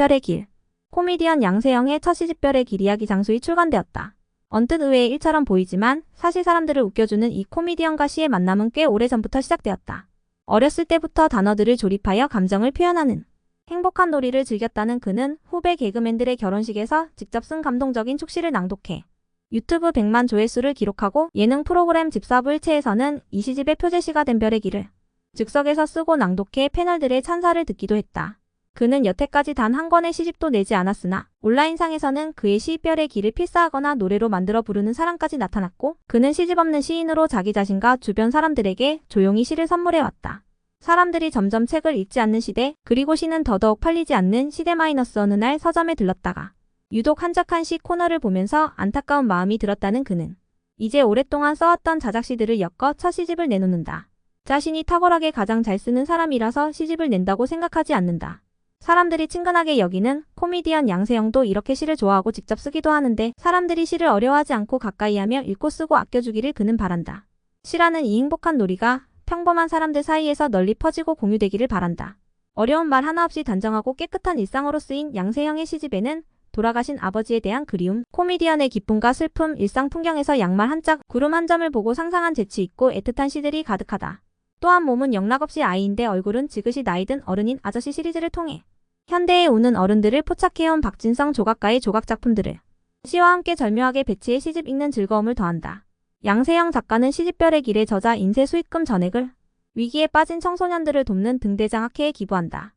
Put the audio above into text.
시집별의 길. 코미디언 양세형의 첫 시집 별의 길 이야기 장수이 출간되었다. 언뜻 의외의 일처럼 보이지만 사실 사람들을 웃겨주는 이 코미디언과 시의 만남은 꽤 오래전부터 시작되었다. 어렸을 때부터 단어들을 조립하여 감정을 표현하는 행복한 놀이를 즐겼다는 그는 후배 개그맨들의 결혼식에서 직접 쓴 감동적인 축시를 낭독해 유튜브 100만 조회수를 기록하고 예능 프로그램 집사부 일체에서는 이 시집의 표제시가 된 별의 길을 즉석에서 쓰고 낭독해 패널들의 찬사를 듣기도 했다. 그는 여태까지 단 한 권의 시집도 내지 않았으나 온라인상에서는 그의 시별의 길을 필사하거나 노래로 만들어 부르는 사람까지 나타났고 그는 시집 없는 시인으로 자기 자신과 주변 사람들에게 조용히 시를 선물해왔다. 사람들이 점점 책을 읽지 않는 시대 그리고 시는 더더욱 팔리지 않는 시대 마이너스 어느 날 서점에 들렀다가 유독 한적한 시 코너를 보면서 안타까운 마음이 들었다는 그는 이제 오랫동안 써왔던 자작시들을 엮어 첫 시집을 내놓는다. 자신이 탁월하게 가장 잘 쓰는 사람이라서 시집을 낸다고 생각하지 않는다. 사람들이 친근하게 여기는 코미디언 양세형도 이렇게 시를 좋아하고 직접 쓰기도 하는데 사람들이 시를 어려워하지 않고 가까이 하며 읽고 쓰고 아껴주기를 그는 바란다. 시라는 이 행복한 놀이가 평범한 사람들 사이에서 널리 퍼지고 공유되기를 바란다. 어려운 말 하나 없이 단정하고 깨끗한 일상으로 쓰인 양세형의 시집에는 돌아가신 아버지에 대한 그리움, 코미디언의 기쁨과 슬픔, 일상 풍경에서 양말 한 짝, 구름 한 점을 보고 상상한 재치 있고 애틋한 시들이 가득하다. 또한 몸은 영락없이 아이인데 얼굴은 지그시 나이든 어른인 아저씨 시리즈를 통해 현대에 오는 어른들을 포착해온 박진성 조각가의 조각 작품들을 시와 함께 절묘하게 배치해 시집 읽는 즐거움을 더한다. 양세형 작가는 시집별의 길의 저자 인쇄 수익금 전액을 위기에 빠진 청소년들을 돕는 등대장 학회에 기부한다.